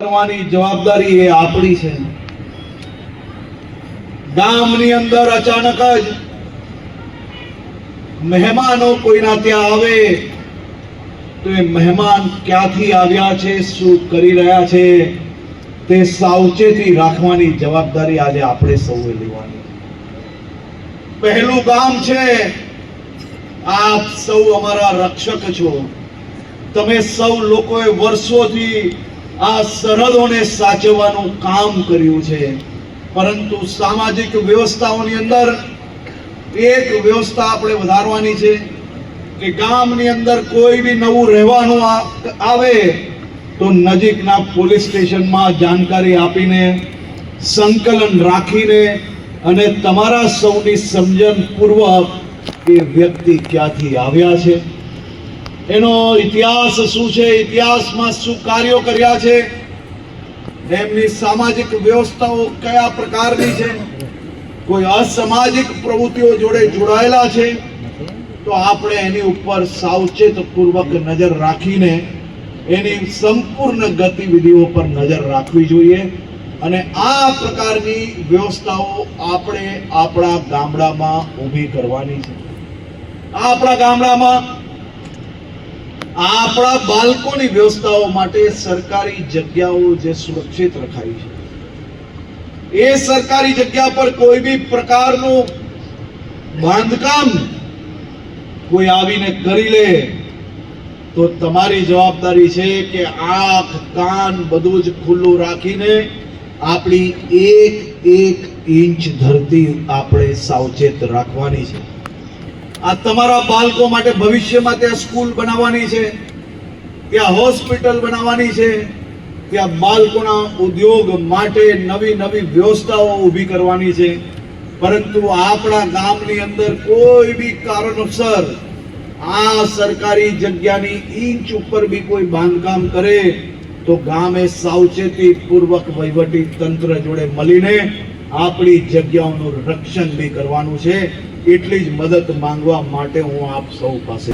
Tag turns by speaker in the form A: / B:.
A: કરવાની જવાબદારી એ આપણી છે. ગામની અંદર અચાનક જ મહેમાનો કોઈના ત્યાં આવે, તો એ મહેમાન ક્યાંથી આવ્યા છે, શું કરી રહ્યા છે, તે સાવચેતી રાખવાની જવાબદારી આજે આપણે સૌએ લેવાની. પહેલું ગામ છે, આપ સૌ અમારા રક્ષક છો. તમે સૌ લોકોએ વર્ષોથી આ સરહદોને સાચવવાનું કામ કર્યું છે. પરંતુ સામાજિક વ્યવસ્થાઓની અંદર એક વ્યવસ્થા આપણે વધારવાની છે કે ગામની અંદર કોઈ બી નવું રહેવાનું આવે તો નજીકના પોલીસ સ્ટેશનમાં જાણકારી આપીને સંકલન રાખીને અને તમારા સૌની સમજણ પૂર્વક એ વ્યક્તિ ક્યાંથી આવ્યા છે. એનો ઇતિહાસ શું છે? ઇતિહાસમાં શું કાર્યો કર્યા છે? એમની સામાજિક વ્યવસ્થાઓ કયા પ્રકારની છે? કોઈ અસામાજિક પ્રવૃત્તિઓ જોડે જોડાયેલા છે? તો આપણે એની ઉપર સાવચેત પૂર્વક નજર રાખીને એની સંપૂર્ણ ગતિવિધિઓ પર નજર રાખવી જોઈએ અને આ પ્રકારની વ્યવસ્થાઓ આપણે આપણા ગામડામાં ઊભી કરવાની છે. આપણા ગામડામાં આપણા બાળકોની વ્યવસ્થાઓ માટે સરકારી જગ્યાઓ જે સુરક્ષિત રખાઈ છે. એ સરકારી જગ્યા પર કોઈ બી પ્રકારનું બાંધકામ કોઈ આવીને કરી લે, તો તમારી જવાબદારી છે કે આંખ, કાન બધું જ ખુલ્લું રાખીને આપણી એક એક ઇંચ ધરતી આપણે સાવચેત રાખવાની છે. આ તમારા બાળકો માટે ભવિષ્યમાં ત્યાં સ્કૂલ બનાવવાની છે, ત્યાં હોસ્પિટલ બનાવવાની છે, ત્યાં બાળકોના ઉદ્યોગ માટે નવી નવી વ્યવસ્થાઓ ઊભી કરવાની છે. પરંતુ આપણા ગામની અંદર કોઈ બી કારણોસર આ સરકારી જગ્યાની ઇંચ ઉપર બી કોઈ બાંધકામ કરે, તો ગામે સાવચેતી પૂર્વક વહીવટી તંત્ર જોડે મળીને આપણી જગ્યાઓનું રક્ષણ બી કરવાનું છે. એટલી જ મદદ માંગવા માટે હું આપ સૌ પાસે